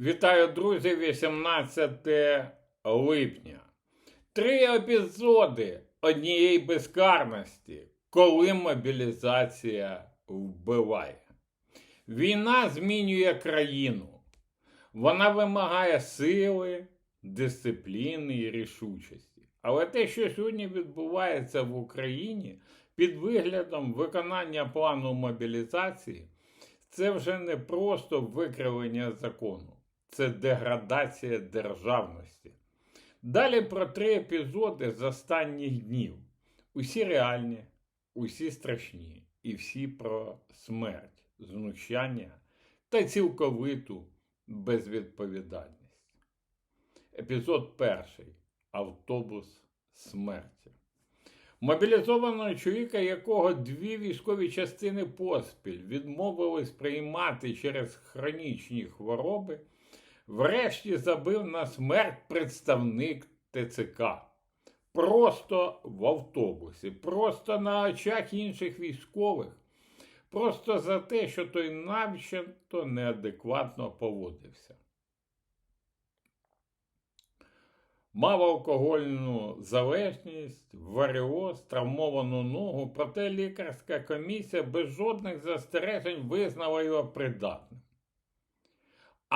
Вітаю, друзі, 18 липня. Три епізоди однієї безкарності, коли мобілізація вбиває. Війна змінює країну. Вона вимагає сили, дисципліни і рішучості. Але те, що сьогодні відбувається в Україні під виглядом виконання плану мобілізації, це вже не просто викривлення закону, це деградація державності. Далі про три епізоди з останніх днів. Усі реальні, усі страшні, і всі про смерть, знущання та цілковиту безвідповідальність. Епізод перший. Автобус смерті. Мобілізованого чоловіка, якого дві військові частини поспіль відмовились приймати через хронічні хвороби, врешті забив на смерть представник ТЦК. Просто в автобусі, просто на очах інших військових, просто за те, що той навчато неадекватно поводився. Мав алкогольну залежність, варіоз, травмовану ногу, проте лікарська комісія без жодних застережень визнала його придатним.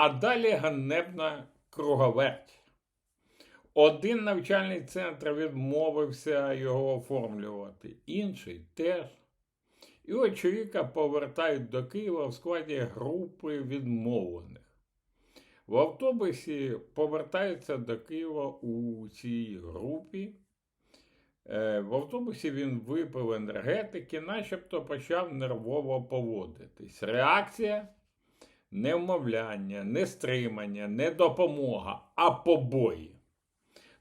А далі ганебна круговерть. Один навчальний центр відмовився його оформлювати, інший теж. І от чоловіка повертають до Києва в складі групи відмовлених. В автобусі повертається до Києва у цій групі. Е, В автобусі він випив енергетики, начебто почав нервово поводитись. Реакція не вмовляння, не стримання, не допомога, а побої.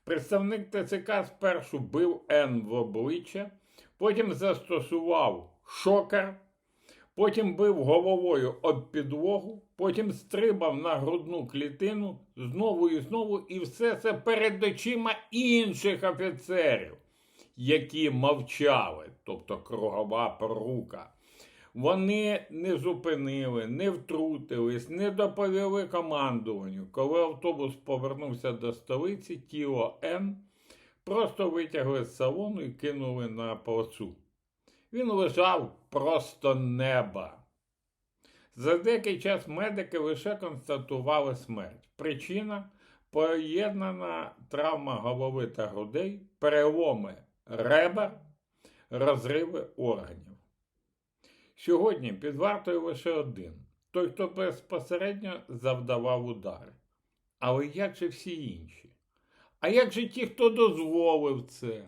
Представник ТЦК спершу бив Н в обличчя, потім застосував шокер, потім бив головою об підлогу, потім стрибав на грудну клітину знову і знову, і все це перед очима інших офіцерів, які мовчали, тобто кругова порука. Вони не зупинили, не втрутились, не доповіли командуванню. Коли автобус повернувся до столиці, тіло Н просто витягли з салону і кинули на плацу. Він лежав просто неба. За деякий час медики лише констатували смерть. Причина поєднана травма голови та грудей, переломи ребер, розриви органів. Сьогодні під вартою лише один той, хто безпосередньо завдавав удари. Але як же всі інші? А як же ті, хто дозволив це?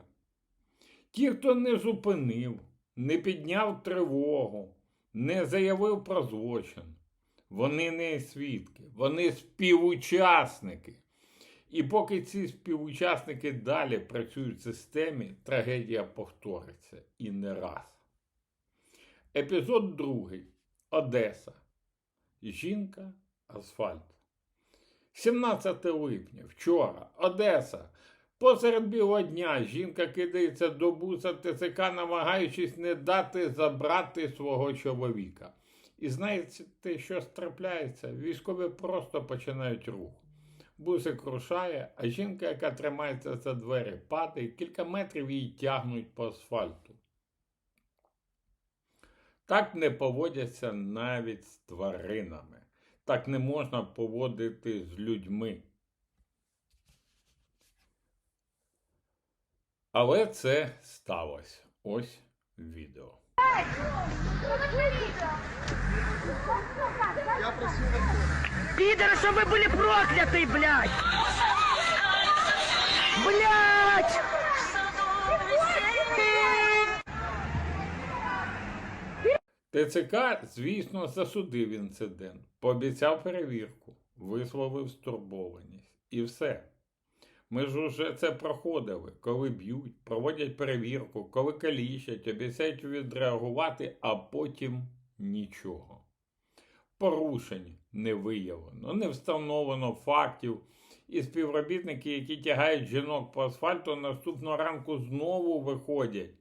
Ті, хто не зупинив, не підняв тривогу, не заявив про злочин. Вони не свідки, вони співучасники. І поки ці співучасники далі працюють в системі, трагедія повториться і не раз. Епізод другий. Одеса. Жінка, асфальт. 17 липня, вчора, Одеса. Посеред білого дня жінка кидається до буса ТЦК, намагаючись не дати забрати свого чоловіка. І знаєте, що трапляється? Військові просто починають рух. Бусик рушає, а жінка, яка тримається за двері, падає, кілька метрів її тягнуть по асфальту. Так не поводяться навіть з тваринами. Так не можна поводити з людьми. Але це сталося. Ось відео. Пидоры, чтобы вы были прокляты, блядь! Блядь! ТЦК, звісно, засудив інцидент, пообіцяв перевірку, висловив стурбованість. І все. Ми ж уже це проходили, коли б'ють, проводять перевірку, коли калічать, обіцяють відреагувати, а потім нічого. Порушень не виявлено, не встановлено фактів. І співробітники, які тягають жінок по асфальту, наступного ранку знову виходять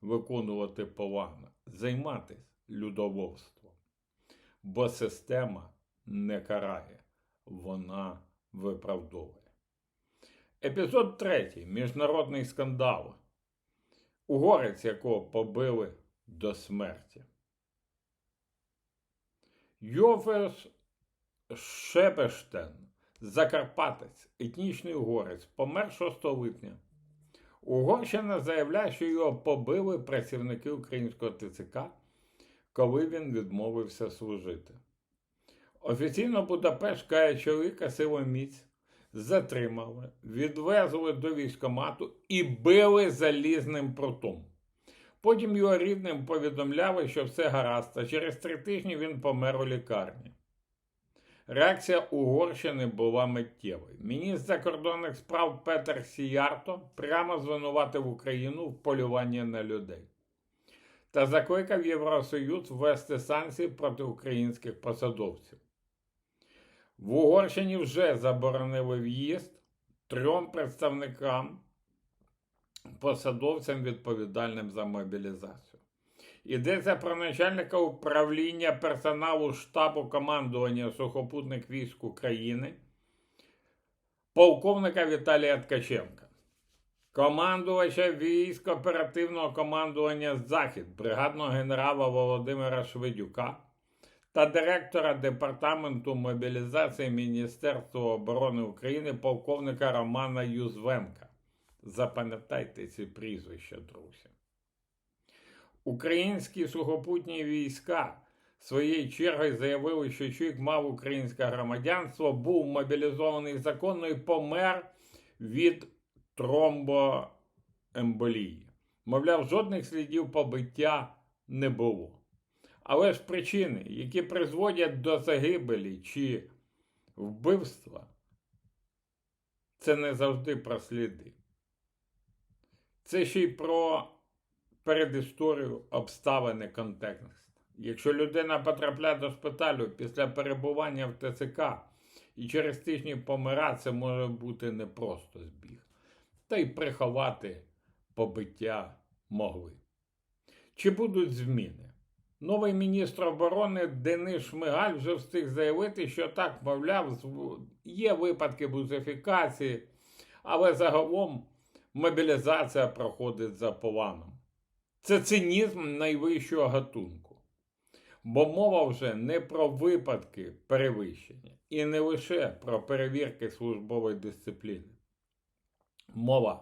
виконувати план, займатися людовольством. Бо система не карає, вона виправдовує. Епізод третій. Міжнародний скандал. Угорець, якого побили до смерті. Йофес Шепештен, Закарпатець, етнічний угорець, помер 6 липня. Угорщина заявляє, що його побили працівники українського ТЦК, коли він відмовився служити. Офіційно Будапешт каже чоловіка силою міць затримали, відвезли до військомату і били залізним прутом. Потім його рідним повідомляли, що все гаразд, а через три тижні він помер у лікарні. Реакція Угорщини була миттєвою. Міністр закордонних справ Петер Сіярто прямо звинуватив Україну в полюванні на людей та закликав Євросоюз ввести санкції проти українських посадовців. В Угорщині вже заборонили в'їзд трьом представникам посадовцям, відповідальним за мобілізацію. Йдеться про начальника управління персоналу штабу командування сухопутних військ України, полковника Віталія Ткаченка, командувача військ оперативного командування Захід, бригадного генерала Володимира Шведюка та директора Департаменту мобілізації Міністерства оборони України полковника Романа Юзвенка. Запам'ятайте ці прізвища, друзі. Українські сухопутні війська своєю чергою заявили, що чоловік мав українське громадянство, був мобілізований законно і помер від тромбоемболії. Мовляв, жодних слідів побиття не було. Але ж причини, які призводять до загибелі чи вбивства, це не завжди про сліди. Це ще й про передісторію, обставини, контекст. Якщо людина потрапляє до шпиталю після перебування в ТЦК і через тижні помира, це може бути не просто збіг. Та й приховати побиття могли. Чи будуть зміни? Новий міністр оборони Денис Шмигаль вже встиг заявити, що так, мовляв, є випадки бузифікації, але загалом мобілізація проходить за планом. Це цинізм найвищого гатунку. Бо мова вже не про випадки перевищення і не лише про перевірки службової дисципліни. Мова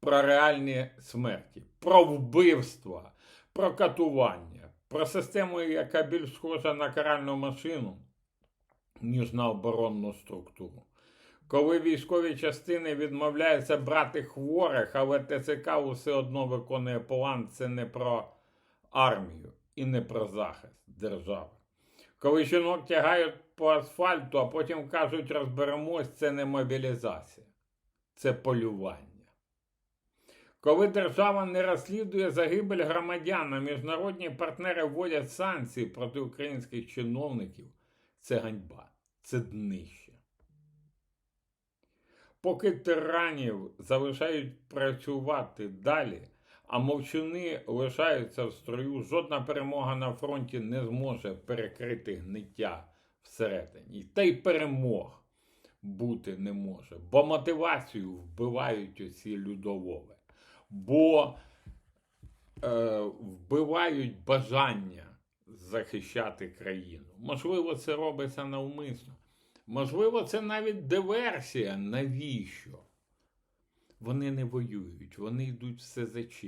про реальні смерті, про вбивства, про катування, про систему, яка більш схожа на каральну машину, ніж на оборонну структуру. Коли військові частини відмовляються брати хворих, але ТЦК все одно виконує план, це не про армію і не про захист держави. Коли жінок тягають по асфальту, а потім кажуть, розберемось, це не мобілізація, це полювання. Коли держава не розслідує загибель громадян, а міжнародні партнери вводять санкції проти українських чиновників, це ганьба, це днище. Поки тиранів залишають працювати далі, а мовчуни лишаються в строю, жодна перемога на фронті не зможе перекрити гниття всередині. Та й перемог бути не може, бо мотивацію вбивають оці людолови, бо е, вбивають бажання захищати країну. Можливо, це робиться навмисно. Можливо, це навіть диверсія. Навіщо? Вони не воюють, вони йдуть в СЗЧ.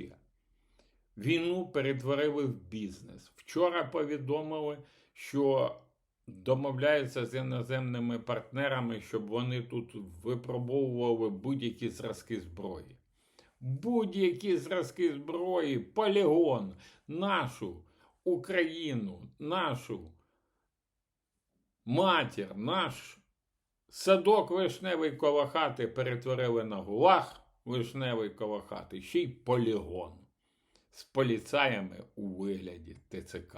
Війну перетворили в бізнес. Вчора повідомили, що домовляються з іноземними партнерами, щоб вони тут випробовували будь-які зразки зброї. Будь-які зразки зброї, полігон, нашу Україну, нашу матір, наш садок вишневий коло хати перетворили на гулаг вишневий коло хати, ще й полігон з поліцаями у вигляді ТЦК.